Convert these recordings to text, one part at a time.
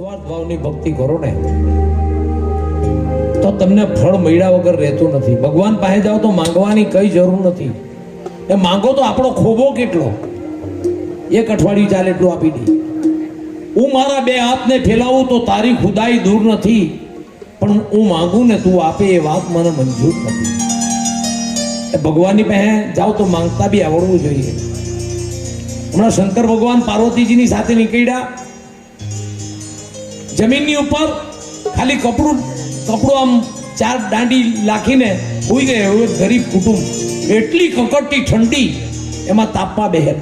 નિસ્વાર્થ ભાવની ભક્તિ કરો ને, તો તમને ફળ મળ્યા વગર રહેતું નથી. ભગવાન પાસે જાઓ તો માંગવાની કઈ જરૂર નથી. એ માંગો તો આપણો ખોબો કેટલો? એક અઠવાડિયું ચાલે એટલું આપી દે. હું મારા બે હાથને ફેલાવું તો તારી ખુદાઈ દૂર નથી. પણ હું માંગુ ને તું આપે એ વાત મને મંજૂર નથી. એ ભગવાનની પાસે જાઓ તો માંગતા બી આવડવું જોઈએ. હમણાં શંકર ભગવાન પાર્વતીજીની સાથે નીકળ્યા. જમીનની ઉપર ખાલી કપડું કપડું આમ ચાર દાંડી લાખીને હોઈ ગયે. એવું ગરીબ કુટુંબ. એટલી કકડતી ઠંડી એમાં તાપવા બહેર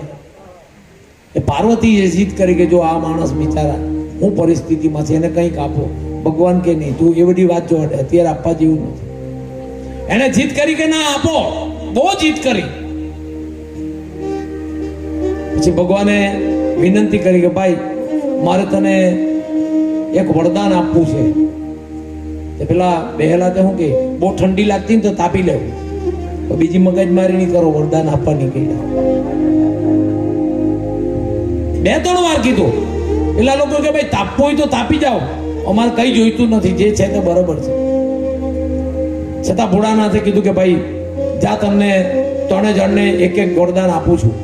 એ પાર્વતીએ જીદ કરી કે જો આ માણસ બિચારા હું પરિસ્થિતિમાં છે, એને કંઈક આપો. ભગવાન કે નહીં, તું એ બધી વાત જો અત્યારે આપવા જેવું નથી. એને જીદ કરી કે ના આપો, બહુ જીદ કરી. પછી ભગવાને વિનંતી કરી કે ભાઈ, મારે તને એક વરદાન આપવું છે. તે પેલા બેહેલા તો શું કે, બહુ ઠંડી લાગતી ને તો તાપી લેવું. તો બીજી મગજમારી નહીં કરો, વરદાન આપવા નીકળ્યા બે ત્રણ વાર કીધું. પેલા લોકો કે, ભાઈ, તાપવું હોય તો તાપી જાઓ. અમારે કઈ જોઈતું નથી. જે છે તે બરોબર છે. છતાં ભોળાનાથે કીધું કે, ભાઈ, જા તમને ત્રણે જણને એક એક વરદાન આપું છું.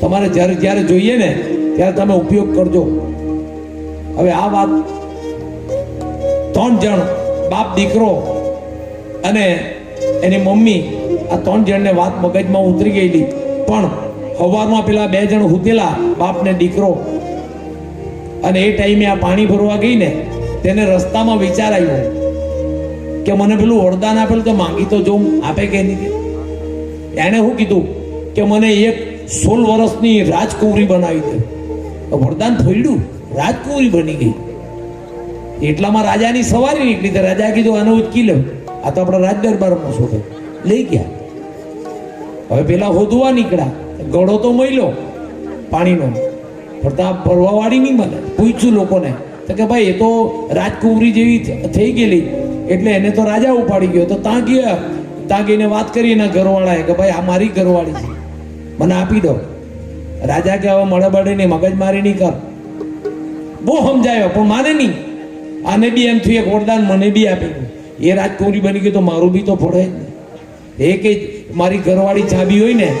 તમારે જ્યારે જ્યારે જોઈએ ને, ત્યારે તમે ઉપયોગ કરજો. હવે આ વાત ત્રણ જણ બાપ દીકરો અને એની મમ્મી આ ત્રણ જણને વાત મગજમાં ઉતરી ગયેલી. પણ સવારમાં પેલા બે જણ હુતેલા બાપ ને દીકરો. અને એ ટાઈમે આ પાણી ભરવા ગઈ ને તેને રસ્તામાં વિચાર આવ્યો કે મને પેલું વરદાન આપેલું તો માંગી તો જોઉં, આપે કે નહીં? એણે શું કીધું? કે મને એક સોળ વર્ષની રાજકુંવરી બનાવી દે. વરદાન ફોડ્યું રાજકુંવરી બની ગઈ. એટલામાં રાજાની સવારી નીકળી તો રાજા કીધું, આને ઉચકી લે? આ તો આપણા રાજ દરબારમાં શું લઈ ગયા. હવે પેલા હોદવા નીકળ્યા. ગળો તો મળ્યો પાણીનો. ભરવા વાળી નહીં મળે. પૂછ્યું લોકોને. તો કે ભાઈ, એ તો રાજકુંવરી જેવી થઈ ગયેલી. એટલે એને તો રાજા ઉપાડી ગયો. તો ત્યાં ગયા. ત્યાં ગઈને વાત કરી એના ઘરવાળાએ કે ભાઈ, આ મારી ઘરવાળી છે. મને આપી દો. રાજા કે, હવે મળે બળે નહીં, મગજમારી નહીં કર. બહુ સમજાયો, પણ માને નહીં. આને બી એમ થયું, એક વરદાન મને બી આપેલું. એ રાજકુમારી બની ગયું તો મારું બી તો પડે જ એ કે મારી ઘરવાળી ચાબી હોય ને,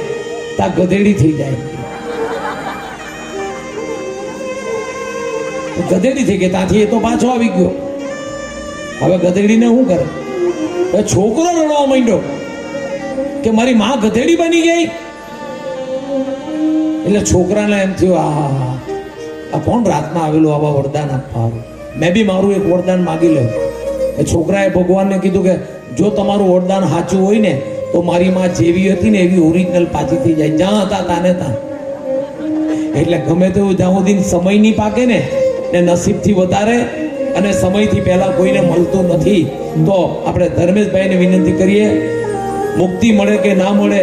તા ગધેડી થઈ જાય. ગધેડી થઈ ગઈ, ત્યાંથી એ તો પાછો આવી ગયો. હવે ગધેડીને શું કરે? હવે છોકરો રડવા માંડ્યો કે મારી માં ગધેડી બની ગઈ? એટલે છોકરાને એમ થયું આ આ કોણ રાતમાં આવેલું આવા વરદાન આપવા? મેં બી મારું એક વરદાન માગી લઉં એ છોકરાએ ભગવાનને કીધું કે, જો તમારું વરદાન સાચું હોય ને, તો મારી માં જેવી હતી ને એવી ઓરિજિનલ પાછી થઈ જાય. જ્યાં હતા તાને ત્યાં. એટલે ગમે તેવું જ્યાં સુધી સમય નહીં પાકે ને ને નસીબથી વધારે અને સમયથી પહેલાં કોઈને મળતું નથી, તો આપણે ધર્મેશભાઈને વિનંતી કરીએ, મુક્તિ મળે કે ના મળે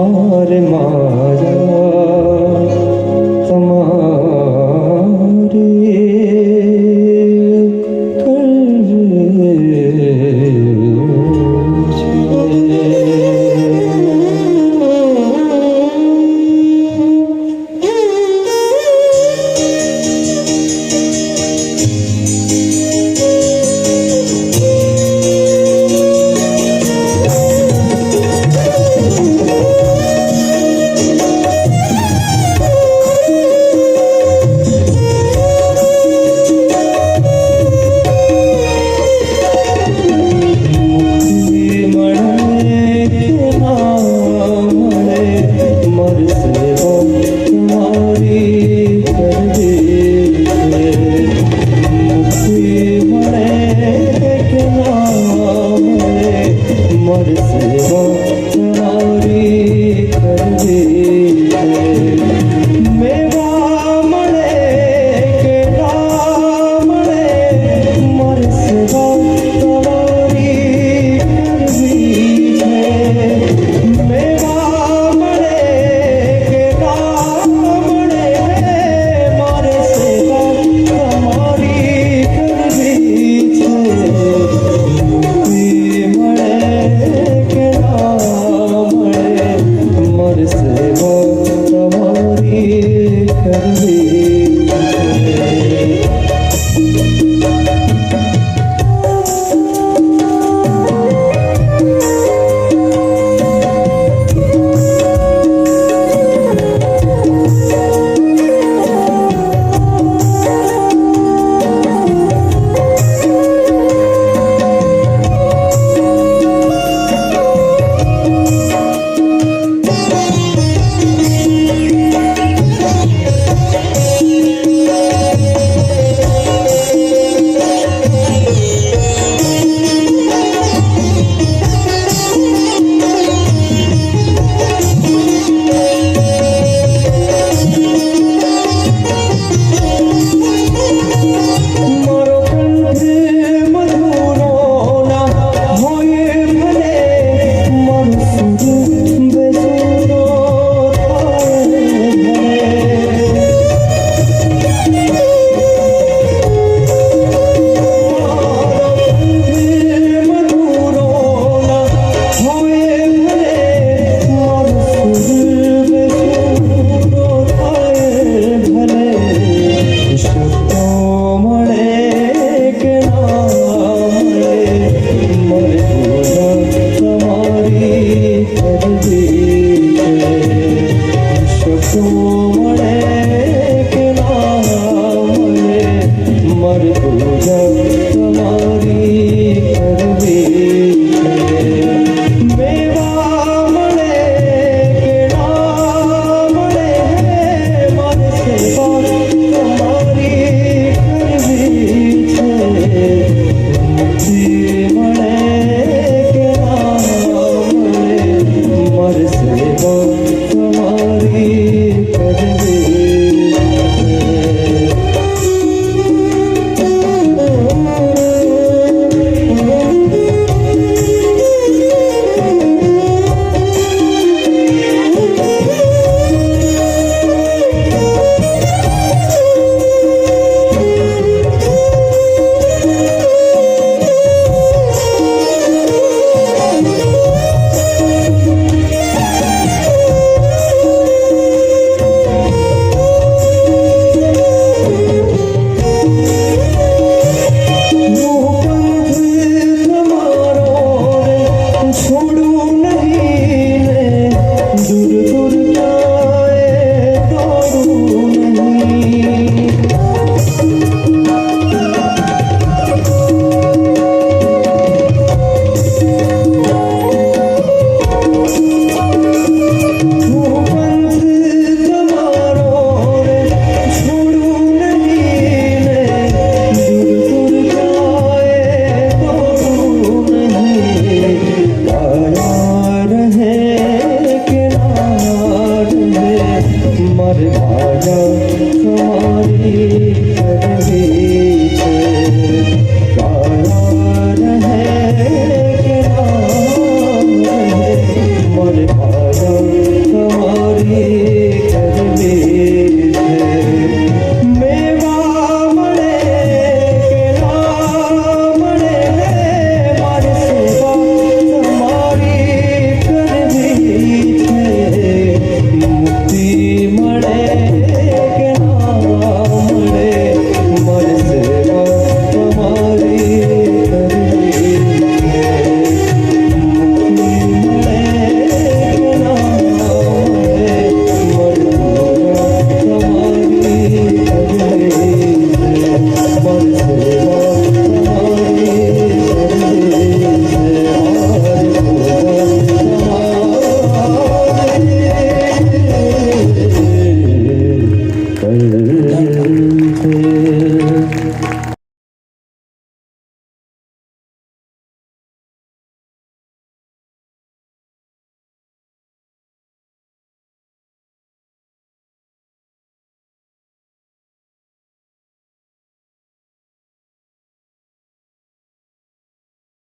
আমার মারা। Let's. let it go.